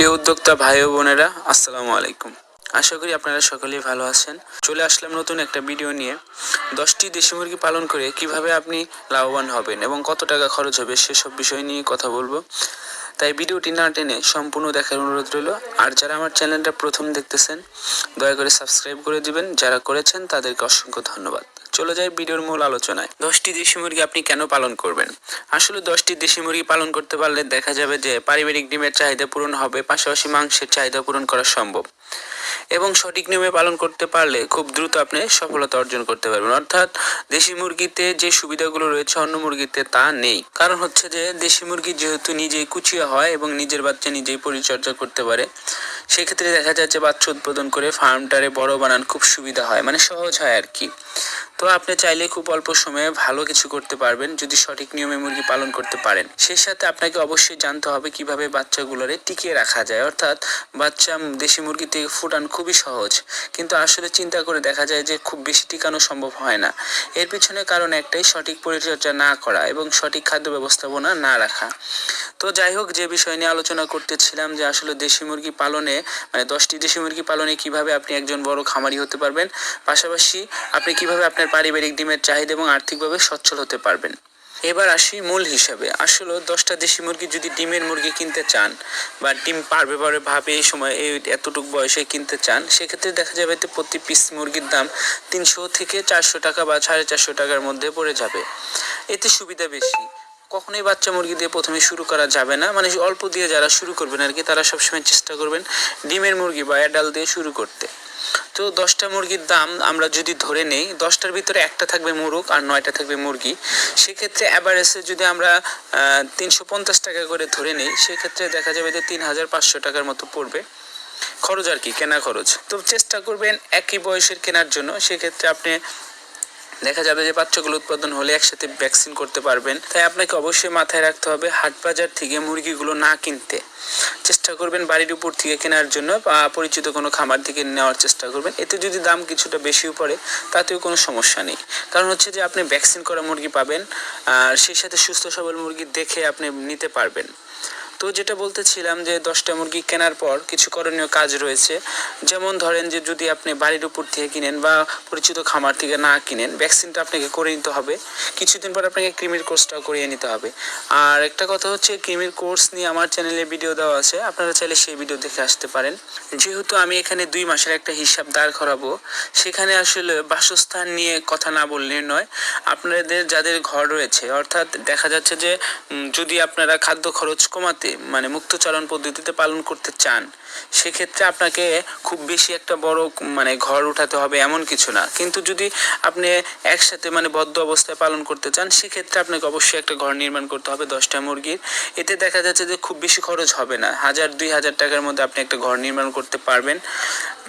প্রিয় উদ্যোক্তা ভাই ও বোনেরা, আসসালামু আলাইকুম। আশা করি আপনারা সকলেই ভালো আছেন। চলে আসলাম নতুন একটা ভিডিও নিয়ে। দশটি দেশি মুরগি পালন করে কীভাবে আপনি লাভবান হবেন এবং কত টাকা খরচ হবে সেসব বিষয় নিয়ে কথা বলব। তাই ভিডিওটি না টেনে সম্পূর্ণ দেখার অনুরোধ রইল। আর যারা আমার চ্যানেলটা প্রথম দেখতেছেন, দয়া করে সাবস্ক্রাইব করে দিবেন। যারা করেছেন, তাদেরকে অসংখ্য ধন্যবাদ। চলে যাই ভিডিওর মূল আলোচনায়। দশটি দেশি মুরগি আপনি কেন পালন করবেন? আসলে দশটি দেশি মুরগি পালন করতে পারলে দেখা যাবে যে পারিবারিক ডিমের চাহিদা পূরণ হবে, পাশাপাশি মাংসের চাহিদা পূরণ করা সম্ভব। এবং সঠিক নিয়মে পালন করতে পারলে খুব দ্রুত আপনি সফলতা অর্জন করতে পারবেন। অর্থাৎ দেশি মুরগিতে যে সুবিধাগুলো রয়েছে, অন্য মুরগিতে তা নেই। কারণ হচ্ছে যে, দেশি মুরগি যেহেতু নিজেই কুচিয়া হয় এবং নিজের বাচ্চা নিজেই পরিচর্যা করতে পারে, সেক্ষেত্রে দেখা যাচ্ছে বাচ্চা উৎপাদন করে ফার্মটারে বড় বানান খুব সুবিধা হয় মানে সহজ হয় আর কি। তো আপনি চাইলে খুব অল্প সময়ে ভালো কিছু করতে পারবেন যদি সঠিক নিয়মে মুরগি পালন করতে পারেন। সেই সাথে আপনাকে অবশ্যই জানতে হবে কীভাবে বাচ্চাগুলোরে টিকিয়ে রাখা যায়। অর্থাৎ বাচ্চা দেশি মুরগি থেকে ফুটান খুবই সহজ। কিন্তু আসলে চিন্তা করে দেখা যায় যে খুব বেশি টিকানো সম্ভব হয় না। এর পিছনে কারণ একটাই, সঠিক পরিচর্যা না করা এবং সঠিক খাদ্য ব্যবস্থাপনা না রাখা। তো যাই হোক, যে বিষয় নিয়ে আলোচনা করতেছিলাম যে আসলে দেশি মুরগি পালনে মানে দশটি দেশি মুরগি পালনে কীভাবে আপনি একজন বড় খামারি হতে পারবেন, পাশাপাশি আপনি কীভাবে আপনার পারিবারিক ডিমের চাহিদা এবং আর্থিকভাবে সচ্ছল হতে পারবেন। এবার আসি মূল হিসাবে। আসলে দশটা দেশি মুরগি যদি ডিমের মুরগি কিনতে চান বা ডিম পারবে পারবে ভাবে এই সময় এই এতটুক বয়সে কিনতে চান, সেক্ষেত্রে দেখা যাবে যে প্রতি পিস মুরগির দাম তিনশো থেকে চারশো টাকা বা সাড়ে চারশো টাকার মধ্যে পড়ে যাবে। এতে সুবিধা বেশি। কখনোই বাচ্চা মুরগি দিয়ে প্রথমে শুরু করা যাবে না। মানে অল্প দিয়ে যারা শুরু করবেন আর কি তারা সবসময় চেষ্টা করবেন ডিমের মুরগি বা অ্যাডাল দিয়ে শুরু করতে। তো দশটা মুরগির দাম আমরা যদি ধরে নেই, দশটার ভিতরে একটা থাকবে মুরগ আর নয়টা থাকবে মুরগি। সেক্ষেত্রে অ্যাভারেজে যদি আমরা তিনশো পঞ্চাশ টাকা করে ধরে নিই, সেক্ষেত্রে দেখা যাবে যে তিন হাজার পাঁচশো টাকার মতো পড়বে। খরচ আর কি, কেনা খরচ। তো চেষ্টা করবেন একই বয়সের কেনার জন্য। সেক্ষেত্রে আপনি দেখা যাবে যে বাচ্চাগুলো উৎপাদন হলে একসাথে ভ্যাকসিন করতে পারবেন। তাই আপনাকে অবশ্যই মাথায় রাখতে হবে হাট বাজার থেকে মুরগিগুলো না কিনতে। চেষ্টা করবেন বাড়ির উপর থেকে কেনার জন্য পরিচিত কোনো খামার থেকে নেওয়ার চেষ্টা করবেন। এতে যদি দাম কিছুটা বেশিও পড়ে, তাতেও কোনো সমস্যা নেই। কারণ হচ্ছে যে আপনি ভ্যাকসিন করা মুরগি পাবেন, আর সেই সাথে সুস্থ সবল মুরগি দেখে আপনি নিতে পারবেন। তো যেটা বলতেছিলাম যে দশটা মুরগি কেনার পর কিছু করণীয় কাজ রয়েছে। যেমন ধরেন যে যদি আপনি বাড়ির উপর থেকে কিনেন বা পরিচিত খামার থেকে না কিনেন, ভ্যাকসিনটা আপনাকে করে নিতে হবে। কিছুদিন পর আপনাকে ক্রিমির কোর্সটাও করিয়ে নিতে হবে। আর একটা কথা হচ্ছে ক্রিমির কোর্স নিয়ে আমার চ্যানেলে ভিডিও দেওয়া আছে, আপনারা চাইলে সেই ভিডিও দেখে আসতে পারেন। যেহেতু আমি এখানে দুই মাসের একটা হিসাব দাঁড় করাবো, সেখানে আসলে বাসস্থান নিয়ে কথা না বললে নয়, আপনাদের যাদের ঘর রয়েছে, অর্থাৎ দেখা যাচ্ছে যে যদি আপনারা খাদ্য খরচ কমাতে মানে মুক্তচারণ পদ্ধতিতে পালন করতে চান সেক্ষেত্রে আপনাকে খুব বেশি একটা বড় মানে ঘর উঠাতে হবে এমন কিছু না। কিন্তু যদি আপনি একসাথে মানে বদ্ধ অবস্থায় পালন করতে চান, সেক্ষেত্রে আপনাকে অবশ্যই একটা ঘর নির্মাণ করতে হবে দশটা মুরগির। এতে দেখা যাচ্ছে যে খুব বেশি খরচ হবে না। হাজার, দুই হাজার টাকার মধ্যে আপনি একটা ঘর নির্মাণ করতে পারবেন।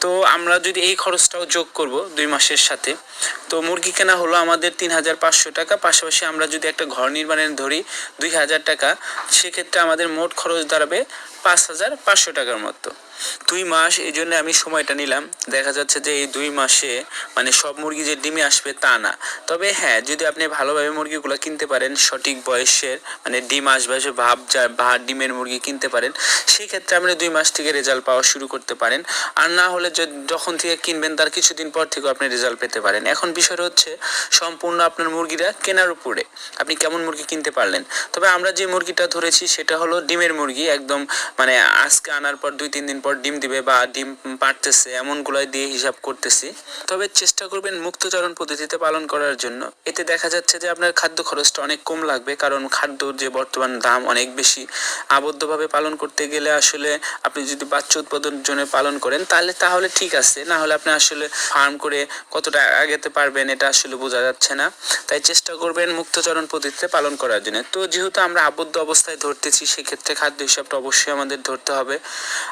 তো আমরা যদি এই খরচটাও যোগ করব দুই মাসের সাথে, তো মুরগি কেনা হলো আমাদের তিন হাজার পাঁচশো টাকা। পাশাপাশি আমরা যদি একটা ঘর নির্মাণের ধরি দুই হাজার টাকা, সেক্ষেত্রে আমাদের মোট খরচ দাঁড়াবে পাঁচ হাজার পাঁচশো টাকার মতো। Pronto. দুই মাস, এই জন্য আমি সময়টা নিলাম। দেখা যাচ্ছে যে এই দুই মাসে মানে সব মুরগি যে ডিমে আসবে তা না। তবে হ্যাঁ যদি আপনি ভালোভাবে মুরগিগুলো কিনতে পারেন, সঠিক বয়সের মানে ডিম আসবে সে ভাব যা, ভা, ডিমের মুরগি কিনতে পারেন সেই ক্ষেত্রে আপনি দুই মাস থেকে রেজাল্ট পাওয়া শুরু করতে পারেন। আর না হলে যখন থেকে কিনবেন, তার কিছুদিন পর থেকেও আপনি রেজাল্ট পেতে পারেন। এখন বিষয়টা হচ্ছে, সম্পূর্ণ আপনার মুরগিরা কেনার উপরে। আপনি কেমন মুরগি কিনতে পারলেন? তবে আমরা যে মুরগিটা ধরেছি, সেটা হলো ডিমের মুরগি। একদম মানে আজকে আনার পর দুই, তিন দিন পর ডিম দিবে বা ডিম পারতেছে এমনগুলাই দিয়ে হিসাব করতেছি। তবে চেষ্টা করবেন মুক্তচরণ পদ্ধতিতে পালন করার জন্য। এতে দেখা যাচ্ছে যে আপনার খাদ্য খরচটা অনেক কম লাগবে, কারণ খাদ্যর যে বর্তমান দাম অনেক বেশি। আবদ্ধভাবে পালন করতে গেলে আসলে আপনি যদি বাচ্চা উৎপাদনের জন্য পালন করেন, তাহলে তাহলে ঠিক আছে। না হলে আপনি আসলে ফার্ম করে কতটা আগাতে পারবেন, এটা আসলে বোঝা যাচ্ছে না। তাই চেষ্টা করবেন মুক্তচরণ পদ্ধতিতে পালন করার জন্য। তো যেহেতু আমরা আবদ্ধ অবস্থায় ধরতেছি, সেক্ষেত্রে খাদ্য হিসাবটা অবশ্যই আমাদের ধরতে হবে।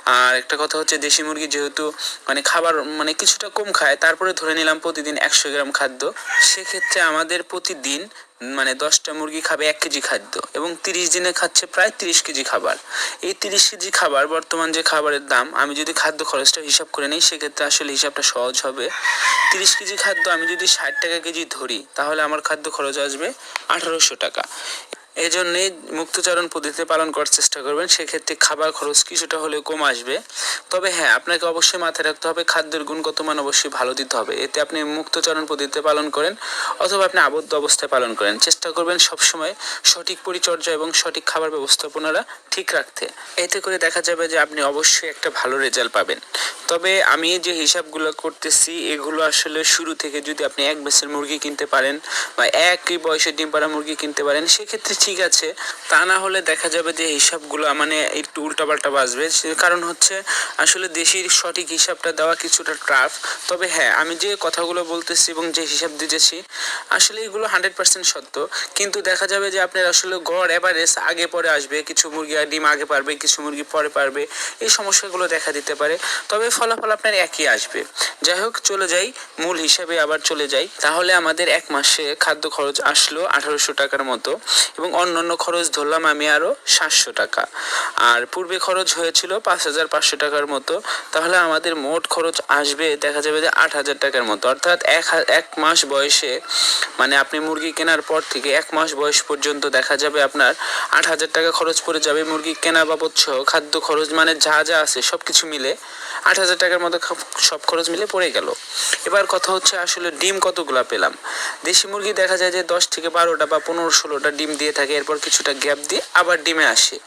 আর একটা কথা হচ্ছে দেশি মুরগি যেহেতু মানে খাবার মানে কিছুটা কম খায়, তারপরে ধরে নিলাম প্রতিদিন একশো গ্রাম খাদ্য। সেক্ষেত্রে আমাদের প্রতিদিন মানে দশটা মুরগি খাবে এক কেজি খাদ্য এবং তিরিশ দিনে খাচ্ছে প্রায় তিরিশ কেজি খাবার। এই তিরিশ কেজি খাবার বর্তমান যে খাবারের দাম, আমি যদি খাদ্য খরচটা হিসাব করে নিই, সেক্ষেত্রে আসলে হিসাবটা সহজ হবে। তিরিশ কেজি খাদ্য আমি যদি ষাট টাকা কেজি ধরি, তাহলে আমার খাদ্য খরচ আসবে আঠারোশো টাকা। এই মুক্তচারণ পদ্ধতিতে পালন করার চেষ্টা করবেন। সেক্ষেত্রে খাবার খরচ কিছুটা হলেও কম আসবে। তবে হ্যাঁ আপনাকে অবশ্যই মাথায় রাখতে হবে, খাদ্যের গুণগত মান অবশ্যই ভালো দিতে হবে। এতে আপনি মুক্তচারণ পদ্ধতিতে পালন করেন অথবা আপনি আবদ্ধ অবস্থায় পালন করেন। চেষ্টা করবেন সবসময় সঠিক পরিচর্যা এবং সঠিক খাবার ব্যবস্থাপনারা ঠিক রাখতে। এতে করে দেখা যাবে যে আপনি অবশ্যই একটা ভালো রেজাল্ট পাবেন। তবে আমি যে হিসাবগুলো করতেছি, এগুলো আসলে শুরু থেকে যদি আপনি এক বেসের মুরগি কিনতে পারেন বা একই বয়সে ডিম পাড়া মুরগি কিনতে পারেন, সেক্ষেত্রে ঠিক আছে, তা না হলে দেখা যাবে যে হিসাবগুলো মানে একটু উল্টাপাল্টা বাজবে। কারণ হচ্ছে, আসলে দেশির সঠিক হিসাবটা দেওয়া কিছুটা টাফ তবে হ্যাঁ আমি যে কথাগুলো বলতেছি এবং যে হিসাব দিতেছি, আসলে এগুলো হান্ড্রেড পার্সেন্ট সত্য। কিন্তু দেখা যাবে যে আপনার আসলে গড় এভারেজ আগে পরে আসবে, কিছু মুরগি ডিম আগে পারবে, কিছু মুরগি পরে পারবে, এই সমস্যাগুলো দেখা দিতে পারে। তবে ফলাফল আপনার একই আসবে। যাই হোক, চলে যাই, মূল হিসাবে আবার চলে যাই। তাহলে আমাদের এক মাসে খাদ্য খরচ আসলো আঠারোশো টাকার মতো। এবং অন্যান্য খরচ ধরলাম আমি আরও সাতশো টাকা। আর পূর্বে খরচ হয়েছিল পাঁচ হাজার পাঁচশো টাকার মতো। তাহলে আমাদের মোট খরচ আসবে, দেখা যাবে যে আট হাজার টাকার মতো। অর্থাৎ এক এক মাস বয়সে মানে আপনি মুরগি কেনার পর থেকে এক মাস বয়স পর্যন্ত দেখা যাবে আপনার আট হাজার টাকা খরচ পড়ে যাবে মুরগি কেনা বাবদ সহ। খাদ্য খরচ মানে যা যা আছে সব কিছু মিলে আট হাজার টাকার মতো সব খরচ মিলে পড়ে গেল। এবার কথা হচ্ছে আসলে ডিম কতগুলা পেলাম? দেশি মুরগি দেখা যায় যে দশ থেকে বারোটা বা পনেরো ষোলোটা ডিম দিয়ে থাকে। এরপর কিছুটা গ্যাপ দিয়ে আবার ডিমে আসে।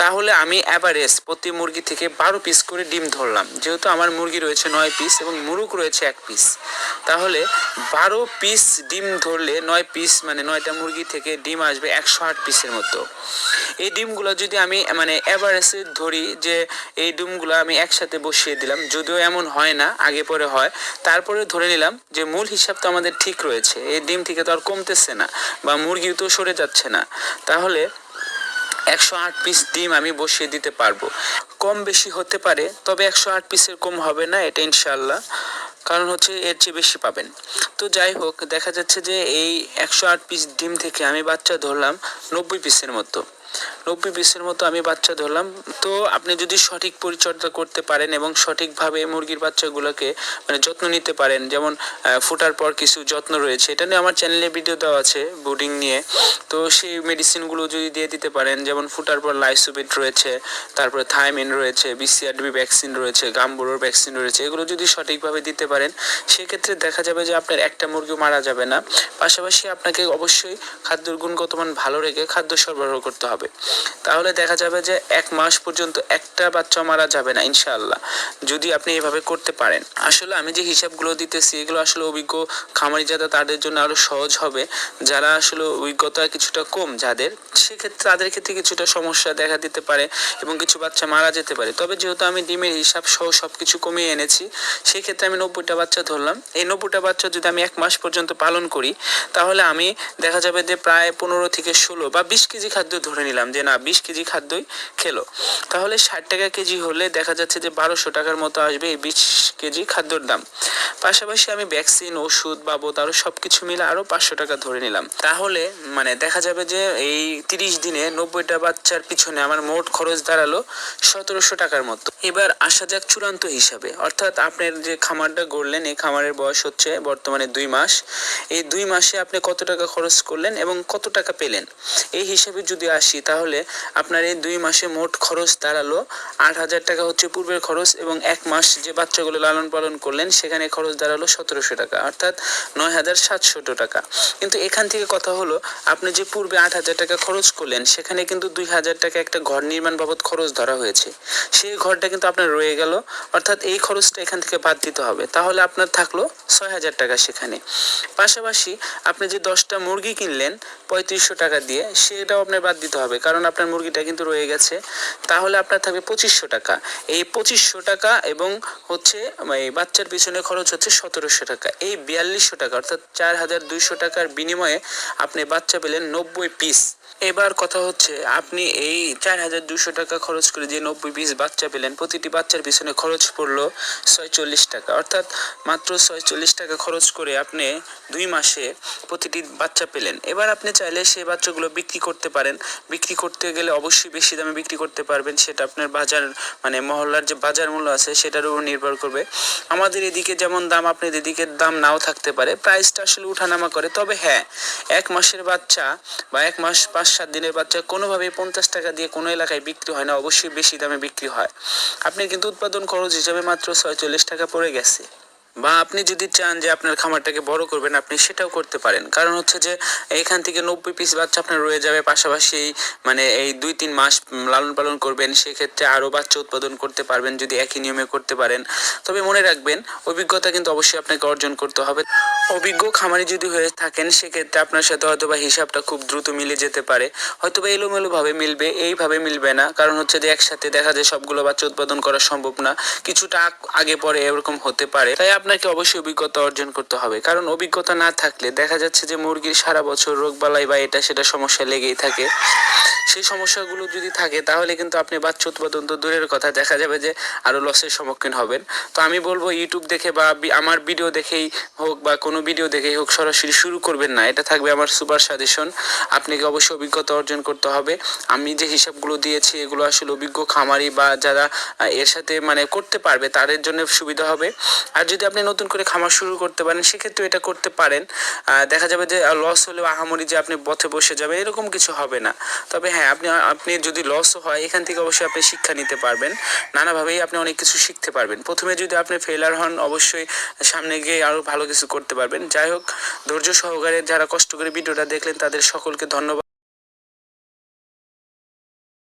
তাহলে আমি অ্যাভারেজ প্রতি মুরগি থেকে বারো পিস করে ডিম ধরলাম। যেহেতু আমার মুরগি রয়েছে নয় পিস এবং মুরগ রয়েছে এক পিস তাহলে বারো পিস ডিম ধরলে নয় পিস মানে নয়টা মুরগি থেকে ডিম আসবে একশো আট পিসের মতো। এই ডিমগুলো যদি আমি মানে অ্যাভারেজে ধরি যে এই ডিমগুলো আমি একসাথে বসিয়ে দিলাম, যদিও এমন হয় না, আগে পরে হয়, তারপরে ধরে নিলাম যে মূল হিসাব তো আমাদের ঠিক রয়েছে। এই ডিম থেকে তো আর কমতেছে না বা মুরগিও তো সরে যাচ্ছে না। তাহলে একশো আট পিস ডিম আমি বসিয়ে দিতে পারব। কম বেশি হতে পারে, তবে একশো আট পিসের কম হবে না, এটা ইনশাল্লাহ কারণ হচ্ছে এর চেয়ে বেশি পাবেন। তো যাই হোক, দেখা যাচ্ছে যে এই একশো আট পিস ডিম থেকে আমি বাচ্চা ধরলাম নব্বই পিসের মতো। নব্বই পিসের মতো আমি বাচ্চা ধরলাম। তো আপনি যদি সঠিক পরিচর্যা করতে পারেন এবং সঠিকভাবে মুরগির বাচ্চাগুলোকে মানে যত্ন নিতে পারেন, যেমন ফোটার পর কিছু যত্ন রয়েছে, এটা নিয়ে আমার চ্যানেলে ভিডিও দেওয়া আছে বুডিং নিয়ে। তো সেই মেডিসিনগুলো যদি দিয়ে দিতে পারেন, যেমন ফুটার পর লাইসোবিট রয়েছে, তারপরে থাইমিন রয়েছে বিসিআরবি ভ্যাকসিন রয়েছে, গাম্বুরোর ভ্যাকসিন রয়েছে, এগুলো যদি সঠিকভাবে দিতে পারেন, সেক্ষেত্রে দেখা যাবে যে আপনার একটা মুরগি মারা যাবে না। পাশাপাশি আপনাকে অবশ্যই খাদ্যের গুণগত মান ভালো রেখে খাদ্য সরবরাহ করতে হবে। তাহলে দেখা যাবে যে এক মাস পর্যন্ত একটা বাচ্চা মারা যাবে না, ইনশাআল্লাহ। যদি আপনি এভাবে করতে পারেন। আসলে আমি যে হিসাবগুলো দিতেছি, এগুলো আসলে অভিজ্ঞ খামারি যারা তাদের জন্য আরও সহজ হবে। যারা আসলে অভিজ্ঞতা কিছুটা কম যাদের, সেক্ষেত্রে তাদের ক্ষেত্রে কিছুটা সমস্যা দেখা দিতে পারে এবং কিছু বাচ্চা মারা যেতে পারে। তবে যেহেতু আমি ডিমের হিসাব সহ সব কিছু কমিয়ে এনেছি, সেক্ষেত্রে আমি নব্বইটা বাচ্চা ধরলাম। এই নব্বইটা বাচ্চা যদি আমি এক মাস পর্যন্ত পালন করি, তাহলে আমি দেখা যাবে যে প্রায় পনেরো থেকে ষোলো বা বিশ কেজি খাদ্য ধরে নিলাম, যে না, বিশ কেজি খাদ্যই খেলো। তাহলে ষাট টাকা কেজি হলে দেখা যাচ্ছে যে বারোশো টাকার মতো আসবে এই বিশ কেজি খাদ্যর দাম। পাশাপাশি আমি ভ্যাকসিন, ওষুধ বাবদ আরও সব কিছু মিলে আরও পাঁচশো টাকা ধরে নিলাম। তাহলে মানে দেখা যাবে যে এই তিরিশ দিনে নব্বইটা বাচ্চার পিছনে আমার মোট খরচ দাঁড়াল সতেরোশো টাকার মতো। এবার আসা যাক চূড়ান্ত হিসাবে। অর্থাৎ আপনার যে খামারটা গড়লেন, এই খামারের বয়স হচ্ছে বর্তমানে দুই মাস। এই দুই মাসে আপনি কত টাকা খরচ করলেন এবং কত টাকা পেলেন? এই হিসাবে যদি আসি তাহলে আপনার এই দুই মাসে মোট খরচ দাঁড়াল আট হাজার টাকা হচ্ছে পূর্বের খরচ এবং এক মাস যে বাচ্চাগুলো লালন পালন করলেন, সেখানে খরচ দাঁড়াল সতেরোশো টাকা, অর্থাৎ নয় হাজার সাতশো টাকা। কিন্তু এখান থেকে কথা হলো, আপনি যে পূর্বে আট হাজার টাকা খরচ করলেন, সেখানে কিন্তু দুই হাজার টাকা একটা ঘর নির্মাণ বাবদ খরচ ধরা হয়েছে। সেই ঘরটা কিন্তু আপনার রয়ে গেল, অর্থাৎ এই খরচটা এখান থেকে বাদ দিতে হবে। তাহলে আপনার থাকল ছয় হাজার টাকা সেখানে। পাশাপাশি আপনি যে দশটা মুরগি কিনলেন, পঁয়ত্রিশশো টাকা দিয়ে, সেটাও আপনার বাদ দিতে হবে। কারণ আপনার মুরগিটা কিন্তু রয়ে গেছে, তাহলে আপনার থাকবে পঁচিশশো টাকা। এই পঁচিশশো টাকা এবং হচ্ছে, এই বাচ্চার পিছনে খরচ হচ্ছে সতেরোশো টাকা। এই বিয়াল্লিশশো টাকা, অর্থাৎ চার হাজার দুইশো টাকার বিনিময়ে আপনি বাচ্চা পেলেন নব্বই পিস এবার কথা হচ্ছে, আপনি এই চার হাজার দুশো টাকা খরচ করে যে নব্বই পিস বাচ্চা পেলেন, প্রতিটি বাচ্চার পিছনে খরচ পড়ল ছয়চল্লিশ টাকা। অর্থাৎ মাত্র ছয়চল্লিশ টাকা খরচ করে আপনি দুই মাসে প্রতিটি বাচ্চা পেলেন। এবার আপনি চাইলে সেই বাচ্চাগুলো বিক্রি করতে পারেন। বিক্রি করতে গেলে অবশ্যই বেশি দামে বিক্রি করতে পারবেন, সেটা আপনার বাজার মানে মহল্লার যে বাজার মূল্য আছে সেটার উপর নির্ভর করবে। আমাদের এদিকে যেমন দাম আপনাদের এদিকে দাম নাও থাকতে পারে, প্রাইসটা আসলে উঠানামা করে। তবে হ্যাঁ এক মাসের বাচ্চা বা এক মাস পাঁচ সাত দিনের বাচ্চা কোনোভাবেই পঞ্চাশ টাকা দিয়ে কোনো এলাকায় বিক্রি হয় না, অবশ্যই বেশি দামে বিক্রি হয়। আপনি কিন্তু উৎপাদন খরচ হিসাবে মাত্র ছয়চল্লিশ টাকা পড়ে গেছে। বা আপনি যদি চান যে আপনার খামারটাকে বড় করবেন, আপনি সেটাও করতে পারেন। কারণ হচ্ছে যে এখান থেকে নব্বই পিস বাচ্চা আপনার রয়ে যাবে, পাশাপাশি মানে এই দুই তিন মাস লালন পালন করবেন, সেক্ষেত্রে আরও বাচ্চা উৎপাদন করতে পারবেন, যদি একই নিয়মে করতে পারেন। তবে মনে রাখবেন, অভিজ্ঞতা কিন্তু অবশ্যই আপনাকে অর্জন করতে হবে। অভিজ্ঞ খামারি যদি হয়ে থাকেন, সেক্ষেত্রে আপনার সাথে হয়তো বা হিসাবটা খুব দ্রুত মিলে যেতে পারে। হয়তো বা এলোমেলোভাবে মিলবে, এইভাবে মিলবে না। কারণ হচ্ছে যে, একসাথে দেখা যায় সবগুলো বাচ্চা উৎপাদন করা সম্ভব না। কিছুটা আগে পরে এরকম হতে পারে। তাই আপনাকে অবশ্যই অভিজ্ঞতা অর্জন করতে হবে। কারণ অভিজ্ঞতা না থাকলে দেখা যাচ্ছে যে মুরগির সারা বছর রোগবালাই বা এটা সেটা সমস্যা লেগেই থাকে। সেই সমস্যাগুলো যদি থাকে, তাহলে কিন্তু আপনি বাচ্চা উৎপাদন তো দূরের কথা, দেখা যাবে যে আরও লসের সম্মুখীন হবেন। তো আমি বলব ইউটিউব দেখে বা আমার ভিডিও দেখেই হোক বা কোনো ভিডিও দেখেই হোক, সরাসরি শুরু করবেন না। এটা থাকবে আমার সুপার সাজেশন আপনাকে অবশ্যই অভিজ্ঞতা অর্জন করতে হবে। আমি যে হিসাবগুলো দিয়েছি, এগুলো আসলে অভিজ্ঞ খামারি বা যারা এর সাথে মানে করতে পারবে, তাদের জন্য সুবিধা হবে। আর যদি আপনি নতুন করে খামার শুরু করতে পারেন সেক্ষেত্রে এটা করতে পারেন। দেখা যাবে যে লস হলেও আহামরি যে আপনি পথে বসে যাবে এরকম কিছু হবে না। তবে হ্যাঁ আপনি আপনি যদি লসও হয়, এখান থেকে অবশ্যই আপনি শিক্ষা নিতে পারবেন। নানাভাবেই আপনি অনেক কিছু শিখতে পারবেন। প্রথমে যদি আপনি ফেলার হন, অবশ্যই সামনে গিয়ে আরও ভালো কিছু করতে পারবেন। যাই হোক, ধৈর্য সহকারে যারা কষ্ট করে ভিডিওটা দেখলেন, তাদের সকলকে ধন্যবাদ।